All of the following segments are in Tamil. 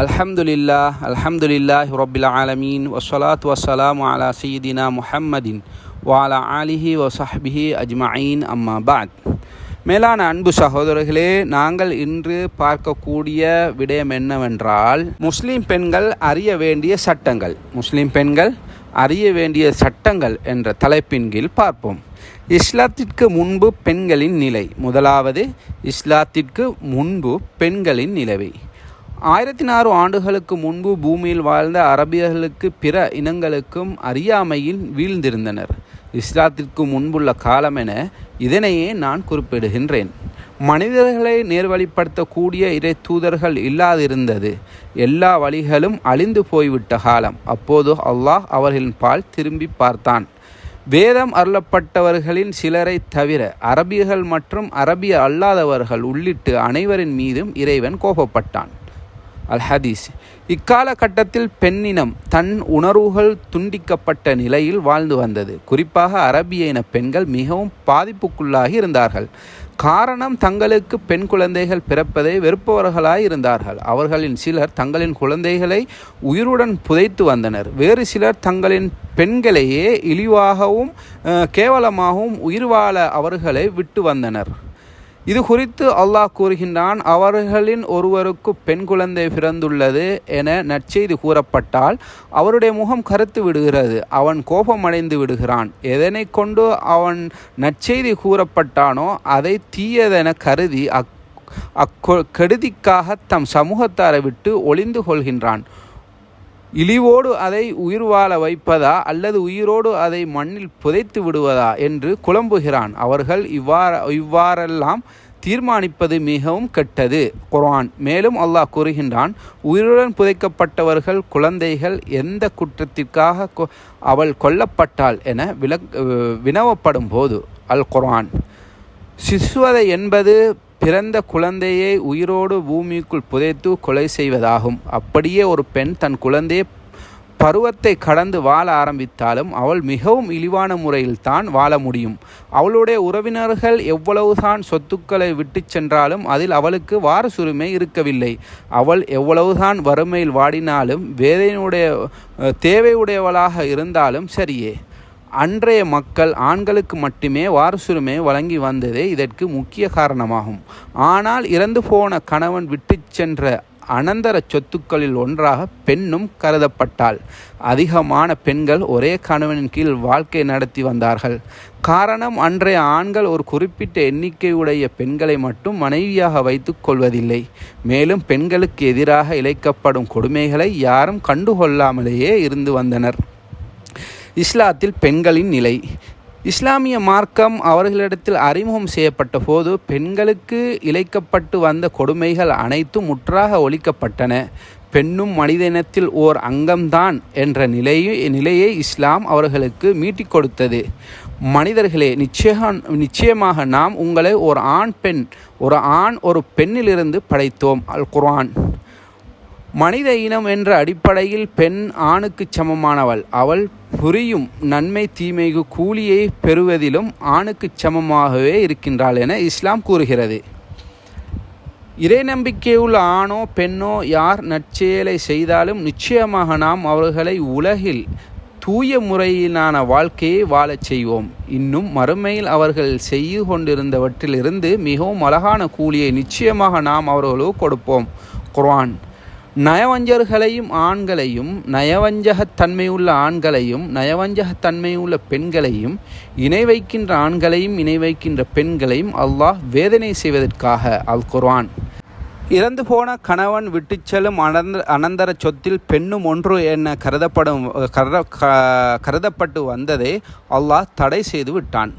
அல்ஹம்துலில்லா அல்ஹம்துலில்லாஹ் ரொபில் ஆலமீன் வசலாத் வசலாம் அலா சீதினா முஹம்மதின் வாலா ஆலிஹி வசஹ்பிஹி அஜ்மயின் அம்மா பாத் மேலான அன்பு சகோதரர்களே நாங்கள் இன்று பார்க்கக்கூடிய விடயம் என்னவென்றால் முஸ்லீம் பெண்கள் அறிய வேண்டிய சட்டங்கள். முஸ்லீம் பெண்கள் அறிய வேண்டிய சட்டங்கள் என்ற தலைப்பின் கீழ் பார்ப்போம். இஸ்லாத்திற்கு முன்பு பெண்களின் நிலை. முதலாவது இஸ்லாத்திற்கு முன்பு பெண்களின் நிலவை ஆயிரத்தி நாறு ஆண்டுகளுக்கு முன்பு பூமியில் வாழ்ந்த அரபியர்களுக்கு பிற இனங்களுக்கும் அறியாமையில் வீழ்ந்திருந்தனர். இஸ்லாத்திற்கு முன்புள்ள காலம் என இதனையே நான் குறிப்பிடுகின்றேன். மனிதர்களை நேர்வழிப்படுத்தக்கூடிய இறை தூதர்கள் இல்லாதிருந்தது. எல்லா வழிகளும் அழிந்து போய்விட்ட காலம். அப்போது அல்லாஹ் அவர்களின் பால் திரும்பி பார்த்தான். வேதம் அருளப்பட்டவர்களின் சிலரை தவிர அரபியர்கள் மற்றும் அரபிய அல்லாதவர்கள் உள்ளிட்டு அனைவரின் மீதும் இறைவன் கோபப்பட்டான். அல் ஹதீஸ் இக்காலகட்டத்தில் பெண்ணினம் தன் உணர்வுகள் துண்டிக்கப்பட்ட நிலையில் வாழ்ந்து வந்தது. குறிப்பாக அரபிய இன பெண்கள் மிகவும் பாதிப்புக்குள்ளாகி இருந்தார்கள். காரணம் தங்களுக்கு பெண் குழந்தைகள் பிறப்பதை வெறுப்பவர்களாய் இருந்தார்கள். அவர்களின் சிலர் தங்களின் குழந்தைகளை உயிருடன் புதைத்து வந்தனர். வேறு சிலர் தங்களின் பெண்களையே இழிவாகவும் கேவலமாகவும் உயிர் வாழ அவர்களை விட்டு வந்தனர். இது குறித்து அல்லாஹ் கூறுகின்றான் அவர்களின் ஒருவருக்கு பெண் குழந்தை பிறந்துள்ளது என நற்செய்தி கூறப்பட்டால் அவருடைய முகம் கருத்து விடுகிறது அவன் கோபமடைந்து விடுகிறான். எதனை கொண்டு அவன் நற்செய்தி கூறப்பட்டானோ அதை தீயதென கருதி அக் அக்கொ கெடுதிக்காக தம் சமூகத்தாரை விட்டு ஒளிந்து கொள்கின்றான். இழிவோடு அதை உயிர் வாழ வைப்பதா அல்லது உயிரோடு அதை மண்ணில் புதைத்து விடுவதா என்று குழம்புகிறான். அவர்கள் இவ்வாற இவ்வாறெல்லாம் தீர்மானிப்பது மிகவும் கெட்டது. குர்ஆன். மேலும் அல்லாஹ் கூறுகின்றான் உயிருடன் புதைக்கப்பட்டவர்கள் குழந்தைகள் எந்த குற்றத்திற்காக அவள் கொல்லப்பட்டாள் என விளக் வினவப்படும் போது அல் குர்ஆன். சிசுவதை என்பது பிறந்த குழந்தையை உயிரோடு பூமிக்குள் புதைத்து கொலை செய்வதாகும். அப்படியே ஒரு பெண் தன் குழந்தையை பருவத்தை கடந்து வாழ ஆரம்பித்தாலும் அவள் மிகவும் இழிவான முறையில் தான் வாழ முடியும். அவளுடைய உறவினர்கள் எவ்வளவுதான் சொத்துக்களை விட்டு சென்றாலும் அதில் அவளுக்கு வாரசுரிமை இருக்கவில்லை. அவள் எவ்வளவுதான் வறுமையில் வாடினாலும் வேதையினுடைய தேவையுடையவளாக இருந்தாலும் சரியே. அன்றைய மக்கள் ஆண்களுக்கு மட்டுமே வாரசுரிமை வழங்கி வந்ததே இதற்கு முக்கிய காரணமாகும். ஆனால் இறந்து போன கணவன் விட்டு சென்ற அனந்தர சொத்துக்களில் ஒன்றாக பெண்ணும் கருதப்பட்டாள். அதிகமான பெண்கள் ஒரே கணவனின் கீழ் வாழ்க்கை நடத்தி வந்தார்கள். காரணம் அன்றைய ஆண்கள் ஒரு குறிப்பிட்ட எண்ணிக்கையுடைய பெண்களை மட்டும் மனைவியாக வைத்துக் கொள்வதில்லை. மேலும் பெண்களுக்கு எதிராக இழைக்கப்படும் கொடுமைகளை யாரும் கண்டுகொள்ளாமலேயே இருந்து வந்தனர். இஸ்லாத்தில் பெண்களின் நிலை. இஸ்லாமிய மார்க்கம் அவர்களிடத்தில் அறிமுகம் செய்யப்பட்ட போது பெண்களுக்கு இழைக்கப்பட்டு வந்த கொடுமைகள் அனைத்தும் முற்றாக ஒழிக்கப்பட்டன. பெண்ணும் மனித இனத்தில் ஓர் அங்கம்தான் என்ற நிலையை நிலையை இஸ்லாம் அவர்களுக்கு மீட்டிக் கொடுத்தது. மனிதர்களே நிச்சய நிச்சயமாக நாம் உங்களை ஒரு ஆண் பெண் ஒரு ஆண் ஒரு பெண்ணிலிருந்து படைத்தோம் அல் குர்ஆன். மனித இனம் என்ற அடிப்படையில் பெண் ஆணுக்கு சமமானவள். அவள் புரியும் நன்மை தீமைக்கு கூலியை பெறுவதிலும் ஆணுக்கு சமமாகவே இருக்கின்றாள் என இஸ்லாம் கூறுகிறது. இறை நம்பிக்கையுள்ள ஆணோ பெண்ணோ யார் நற்செயலை செய்தாலும் நிச்சயமாக நாம் அவர்களை உலகில் தூய முறையிலான வாழ்க்கையை வாழச் செய்வோம். இன்னும் மறுமையில் அவர்கள் செய்து கொண்டிருந்தவற்றிலிருந்து மிகவும் அழகான கூலியை நிச்சயமாக நாம் அவர்களுக்கு கொடுப்போம். குர்ஆன். நயவஞ்சர்களையும் ஆண்களையும் நயவஞ்சகத்தன்மையுள்ள ஆண்களையும் நயவஞ்சகத்தன்மையுள்ள பெண்களையும் இணை வைக்கின்ற ஆண்களையும் இணை வைக்கின்ற பெண்களையும் அல்லாஹ் வேதனை செய்வதற்காக அல் குர்வான் இறந்து போன கணவன் விட்டு செல்லும் அனந்த அனந்தர சொத்தில் பெண்ணும் ஒன்று என கருதப்படும் கருத கருதப்பட்டு வந்ததை அல்லாஹ் தடை செய்து விட்டான்.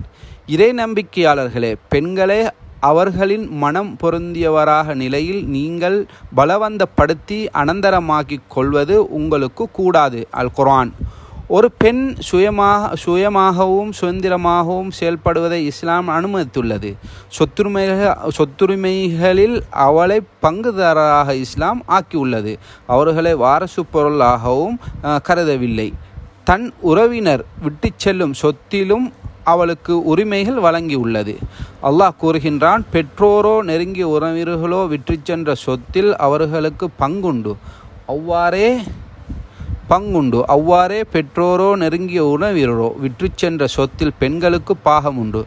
இறை நம்பிக்கையாளர்களே பெண்களே அவர்களின் மனம் பொருந்தியவராக நிலையில் நீங்கள் பலவந்தப்படுத்தி அனந்தரமாக்கிக் கொள்வது உங்களுக்கு கூடாது. அல் குர்ஆன். ஒரு பெண் சுயமாக சுயமாகவும் சுதந்திரமாகவும் செயல்படுவதை இஸ்லாம் அனுமதித்துள்ளது. சொத்துரிமைகள் சொத்துரிமைகளில் அவளை பங்குதாரராக இஸ்லாம் ஆக்கியுள்ளது. அவர்களை வாரசு பொருளாகவும் கருதவில்லை. தன் உறவினர் விட்டு செல்லும் சொத்திலும் அவளுக்கு உரிமைகள் வழங்கியுள்ளது. அல்லாஹ் கூறுகின்றான் பெற்றோரோ நெருங்கிய உறவினர்களோ விற்று சென்ற சொத்தில் அவர்களுக்கு பங்குண்டு. அவ்வாறே பங்குண்டு. அவ்வாறே பெற்றோரோ நெருங்கிய உணவீரரோ விற்று சென்ற சொத்தில் பெண்களுக்கு பாகம் உண்டு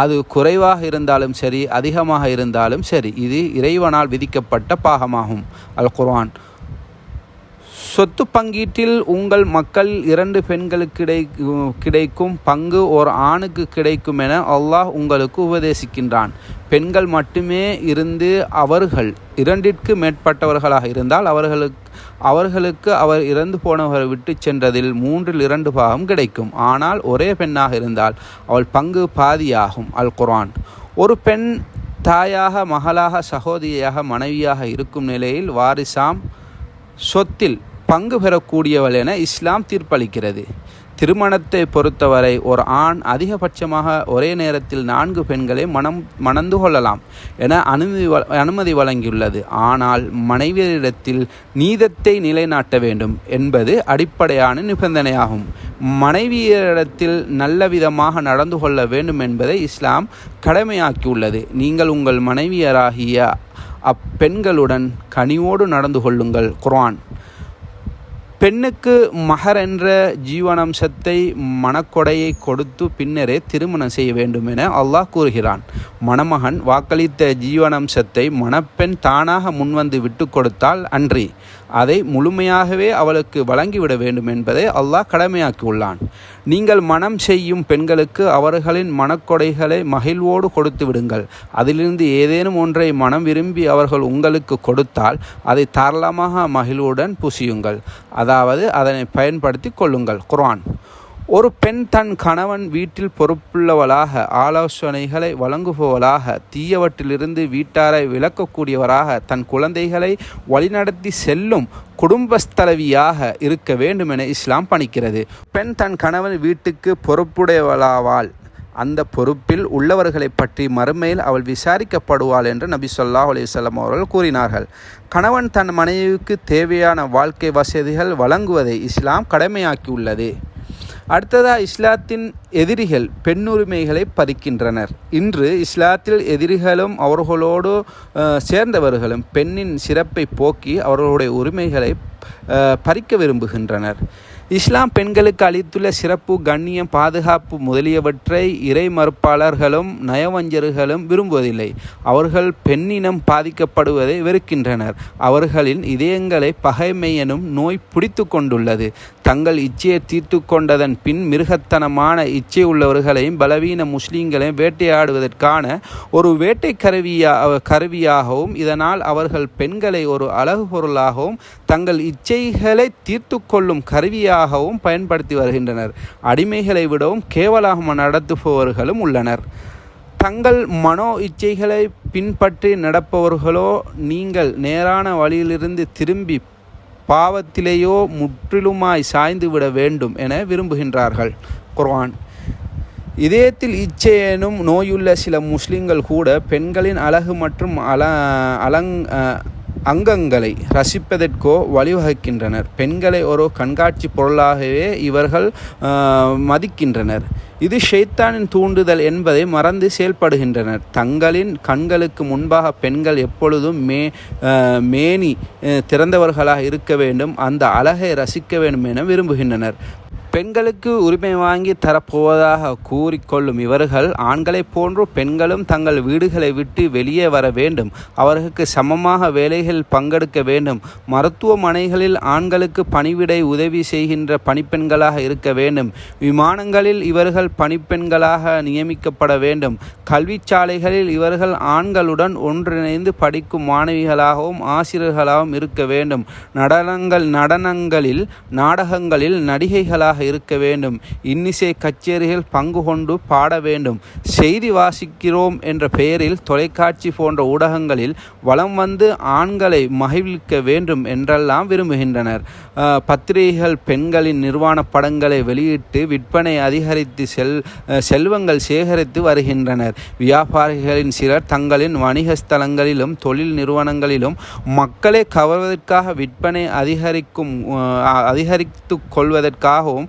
அது குறைவாக இருந்தாலும் சரி அதிகமாக இருந்தாலும் சரி இது இறைவனால் விதிக்கப்பட்ட பாகமாகும். அல் குர்ஆன் சொத்து பங்கீட்டில் உங்கள் மக்கள் இரண்டு பெண்களுக்கு கிடை கிடைக்கும் பங்கு ஒரு ஆணுக்கு கிடைக்கும் என அல்லாஹ் உங்களுக்கு உபதேசிக்கின்றான். பெண்கள் மட்டுமே இருந்து அவர்கள் இரண்டிற்கு மேற்பட்டவர்களாக இருந்தால் அவர்களுக்கு அவர்களுக்கு அவர் இறந்து போனவர்கள் விட்டு சென்றதில் மூன்றில் இரண்டு பாகம் கிடைக்கும். ஆனால் ஒரே பெண்ணாக இருந்தால் அவள் பங்கு பாதியாகும் அல் குரான் ஒரு பெண் தாயாக மகளாக சகோதரியாக மனைவியாக இருக்கும் நிலையில் வாரிசாம் சொத்தில் பங்கு பெறக்கூடியவள் என இஸ்லாம் தீர்ப்பளிக்கிறது. திருமணத்தை பொறுத்தவரை ஒரு ஆண் அதிகபட்சமாக ஒரே நேரத்தில் நான்கு பெண்களை மனம் மணந்து கொள்ளலாம் என அனுமதி அனுமதி வழங்கியுள்ளது. ஆனால் மனைவியரிடத்தில் நீதத்தை நிலைநாட்ட வேண்டும் என்பது அடிப்படையான நிபந்தனையாகும். மனைவியரிடத்தில் நல்ல விதமாக நடந்து கொள்ள வேண்டும் என்பதை இஸ்லாம் கடமையாக்கியுள்ளது. நீங்கள் உங்கள் மனைவியராகிய அப்பெண்களுடன் கனிவோடு நடந்து கொள்ளுங்கள். குர்ஆன். பெண்ணுக்கு மகர் என்ற ஜீவனம்சத்தை மணக்கொடையை கொடுத்து பின்னரே திருமணம் செய்ய வேண்டும் என அல்லாஹ் கூறுகிறான். மணமகன் வாக்களித்த ஜீவனம்சத்தை மணப்பெண் தானாக முன்வந்து விட்டு கொடுத்தால் அன்றி அதை முழுமையாகவே அவளுக்கு வழங்கிவிட வேண்டும் என்பதை அல்லாஹ் கடமையாக்கியுள்ளான். நீங்கள் மனம் செய்யும் பெண்களுக்கு அவர்களின் மனக்கொடைகளை மகிழ்வோடு கொடுத்து விடுங்கள். அதிலிருந்து ஏதேனும் ஒன்றை மனம் விரும்பி அவர்கள் உங்களுக்கு கொடுத்தால் அதை தாராளமாக மகிழ்வுடன் புசியுங்கள். அதாவது அதாவது அதனை பயன்படுத்தி கொள்ளுங்கள். குர்ஆன். ஒரு பெண் தன் கணவன் வீட்டில் பொறுப்புள்ளவளாக ஆலோசனைகளை வழங்குபவளாக தீயவற்றிலிருந்து வீட்டாரை விளக்கக்கூடியவராக தன் குழந்தைகளை வழிநடத்தி செல்லும் குடும்பஸ்தலவியாக இருக்க வேண்டும் என இஸ்லாம் பணிக்கிறது. பெண் தன் கணவன் வீட்டுக்கு பொறுப்புடையவளாவாள் அந்த பொறுப்பில் உள்ளவர்களை பற்றி மறுமையில் அவள் விசாரிக்கப்படுவாள் என்று நபி சொல்லாஹ் அலிசல்லாம் அவர்கள் கூறினார்கள். கணவன் தன் மனைவிக்கு தேவையான வாழ்க்கை வசதிகள் வழங்குவதை இஸ்லாம் கடமையாக்கியுள்ளது. அடுத்ததாக இஸ்லாத்தின் எதிரிகள் பெண்ணுரிமைகளை பறிக்கின்றனர். இன்று இஸ்லாத்தில் எதிரிகளும் அவர்களோடு சேர்ந்தவர்களும் பெண்ணின் சிறப்பை போக்கி அவர்களுடைய உரிமைகளை பறிக்க விரும்புகின்றனர். இஸ்லாம் பெண்களுக்கு அளித்துள்ள சிறப்பு கண்ணியம் பாதுகாப்பு முதலியவற்றை இறை மறுப்பாளர்களும் நயவஞ்சர்களும் விரும்புவதில்லை. அவர்கள் பெண்ணினம் பாதிக்கப்படுவதை வெறுக்கின்றனர். அவர்களின் இதயங்களை பகைமையனும் நோய் பிடித்து கொண்டுள்ளது. தங்கள் இச்சையை தீர்த்து கொண்டதன் பின் மிருகத்தனமான இச்சை உள்ளவர்களையும் பலவீன முஸ்லீம்களையும் வேட்டையாடுவதற்கான ஒரு வேட்டை கருவியா கருவியாகவும் இதனால் அவர்கள் பெண்களை ஒரு அழகு பொருளாகவும் தங்கள் இச்சைகளை தீர்த்து கொள்ளும் கருவியாகவும் பயன்படுத்தி வருகின்றனர். அடிமைகளை விடவும் கேவலாக நடத்துபவர்களும் உள்ளனர். தங்கள் மனோ இச்சைகளை பின்பற்றி நடப்பவர்களோ நீங்கள் நேரான வழியிலிருந்து திரும்பி பாவத்திலேயோ முற்றிலுமாய் சாய்ந்து விட வேண்டும் என விரும்புகின்றார்கள். குர்ஆன். இதயத்தில் இச்சையெனும் நோயுள்ள சில முஸ்லிம்கள் கூட பெண்களின் அழகு மற்றும் அல அலங் அங்கங்களை ரசிப்பதற்கோ வழிவகுக்கின்றனர். பெண்களை ஒரு கண்காட்சி பொருளாகவே இவர்கள் மதிக்கின்றனர். இது ஷெய்தானின் தூண்டுதல் என்பதை மறந்து செயல்படுகின்றனர். தங்களின் கண்களுக்கு முன்பாக பெண்கள் எப்பொழுதும் மே மேனி திறந்தவர்களாக இருக்க வேண்டும். அந்த அழகை ரசிக்க வேண்டும் என விரும்புகின்றனர். பெண்களுக்கு உரிமை வாங்கி தரப்போவதாக கூறிக்கொள்ளும் இவர்கள் ஆண்களைப் போன்று பெண்களும் தங்கள் வீடுகளை விட்டு வெளியே வர வேண்டும். அவர்களுக்கு சமமாக வேலைகளில் பங்கெடுக்க வேண்டும். மருத்துவமனைகளில் ஆண்களுக்கு பணிவிடை உதவி செய்கின்ற பணிப்பெண்களாக இருக்க வேண்டும். விமானங்களில் இவர்கள் பணிப்பெண்களாக நியமிக்கப்பட வேண்டும். கல்விச்சாலைகளில் இவர்கள் ஆண்களுடன் ஒன்றிணைந்து படிக்கும் மாணவிகளாகவும் ஆசிரியர்களாகவும் இருக்க வேண்டும். நடனங்கள் நடனங்களில் நாடகங்களில் நடிகைகளாக இருக்க வேண்டும். இன்னிசை கச்சேரிகள் பங்கு கொண்டு பாட வேண்டும். செய்தி வாசிக்கிறோம் என்ற பெயரில் தொலைக்காட்சி போன்ற ஊடகங்களில் வலம் வந்து ஆண்களை மகிழ்விக்க வேண்டும் என்றெல்லாம் விரும்புகின்றனர். பத்திரிகைகள் பெண்களின் நிர்வாண படங்களை வெளியிட்டு விற்பனை அதிகரித்து செல் செல்வங்கள் சேகரித்து வருகின்றனர். வியாபாரிகளின் சிலர் தங்களின் வணிக ஸ்தலங்களிலும் தொழில் நிறுவனங்களிலும் மக்களை கவர்வதற்காக விற்பனை அதிகரிக்கும் அதிகரித்து கொள்வதற்காகவும்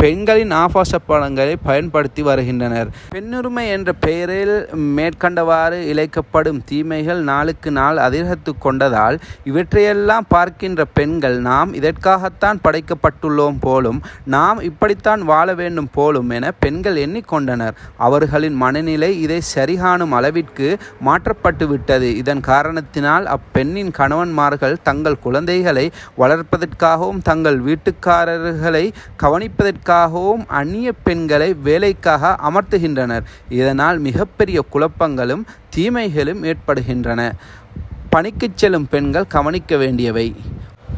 பெண்களின் ஆபாச படங்களை பயன்படுத்தி வருகின்றனர். பெண்ணுரிமை என்ற பெயரில் மேற்கண்டவாறு இழைக்கப்படும் தீமைகள் நாளுக்கு நாள் அதிகரித்து கொண்டதால் இவற்றையெல்லாம் பார்க்கின்ற பெண்கள் நாம் இதற்காகத்தான் படைக்கப்பட்டுள்ளோம் போலும் நாம் இப்படித்தான் வாழ வேண்டும் போலும் என பெண்கள் எண்ணிக்கொண்டனர். அவர்களின் மனநிலை இதை சரிகாணும் அளவிற்கு மாற்றப்பட்டுவிட்டது இதன் காரணத்தினால் அப்பெண்ணின் கணவன்மார்கள் தங்கள் குழந்தைகளை வளர்ப்பதற்காகவும் தங்கள் வீட்டுக்காரர்களை பெண்களுக்காகவும் அந்நிய பெண்களை வேலைக்காக அமர்த்துகின்றனர். இதனால் மிகப்பெரிய குழப்பங்களும் தீமைகளும் ஏற்படுகின்றன. பணிக்குச் செல்லும் பெண்கள் கவனிக்க வேண்டியவை.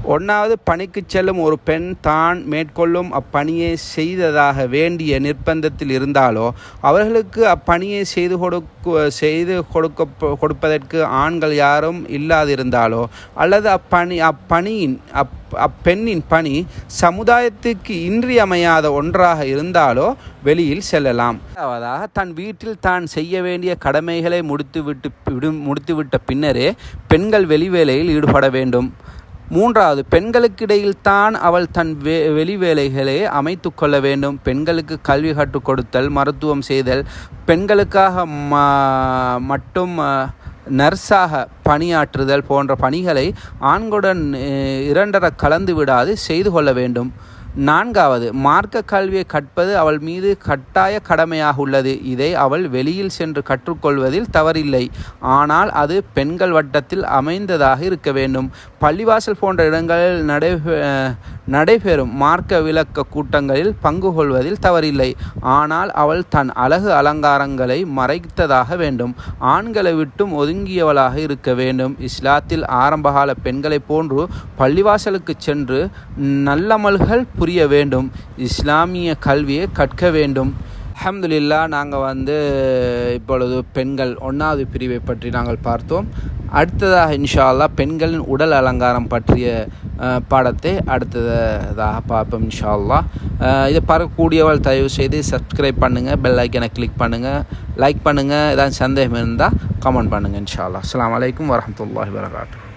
ஒன்றாவது பணிக்குச் செல்லும் ஒரு பெண் தான் மேற்கொள்ளும் அப்பணியை செய்ததாக வேண்டிய நிர்பந்தத்தில் இருந்தாலோ அவர்களுக்கு அப்பணியை செய்து கொடுக்க செய்து கொடுக்க கொடுப்பதற்கு ஆண்கள் யாரும் இல்லாதிருந்தாலோ அல்லது அப்பணி அப்பணியின் அப் அப்பெண்ணின் பணி சமுதாயத்துக்கு இன்றியமையாத ஒன்றாக இருந்தாலோ வெளியில் செல்லலாம். அதாவது தன் வீட்டில் தான் செய்ய வேண்டிய கடமைகளை முடித்துவிட்டு விடு முடித்துவிட்ட பின்னரே பெண்கள் வெளிவேலையில் ஈடுபட வேண்டும். மூன்றாவது பெண்களுக்கிடையில் தான் அவள் தன் வே வெளி வேலைகளை அமைத்து கொள்ள வேண்டும். பெண்களுக்கு கல்வி கற்றுக் கொடுத்தல் மருத்துவம் செய்தல் பெண்களுக்காக ம மட்டும் நர்ஸாக பணியாற்றுதல் போன்ற பணிகளை ஆண்களுடன் இரண்டர கலந்து விடாது செய்து கொள்ள வேண்டும். நான்காவது மார்க்க கல்வியை கற்பது அவள் மீது கட்டாய கடமையாக உள்ளது. இதை அவள் வெளியில் சென்று கற்றுக்கொள்வதில் தவறில்லை. ஆனால் அது பெண்கள் வட்டத்தில் அமைந்ததாக இருக்க வேண்டும். பள்ளிவாசல் போன்ற இடங்களில் நடைபெ நடைபெறும் மார்க்க விளக்க கூட்டங்களில் பங்கு கொள்வதில் தவறில்லை. ஆனால் அவள் தன் அழகு அலங்காரங்களை மறைத்ததாக வேண்டும். ஆண்களை விட்டும் ஒதுங்கியவளாக இருக்க வேண்டும். இஸ்லாத்தில் ஆரம்பகால பெண்களைப் போன்று பள்ளிவாசலுக்கு சென்று நல்லமல்கள் புரிய வேண்டும். இஸ்லாமிய கல்வியை கற்க வேண்டும். அஹமதுல்லா நாங்கள் வந்து இப்பொழுது பெண்கள் ஒன்றாவது பிரிவை பற்றி நாங்கள் பார்த்தோம். அடுத்ததாக இன்ஷால்லா பெண்களின் உடல் அலங்காரம் பற்றிய பாடத்தை அடுத்ததாக பார்ப்போம் இன்ஷால்லா இதை பார்க்கக்கூடியவள் தயவு செய்து சப்ஸ்கிரைப் பண்ணுங்கள் பெல் ஐக்கனை கிளிக் பண்ணுங்கள் லைக் பண்ணுங்கள் ஏதாவது சந்தேகம் இருந்தால் கமெண்ட் பண்ணுங்கள் இன்ஷா அல்லா அஸ்லாம் வலைக்கம் வரமத்துல்லாஹி வரகாத்து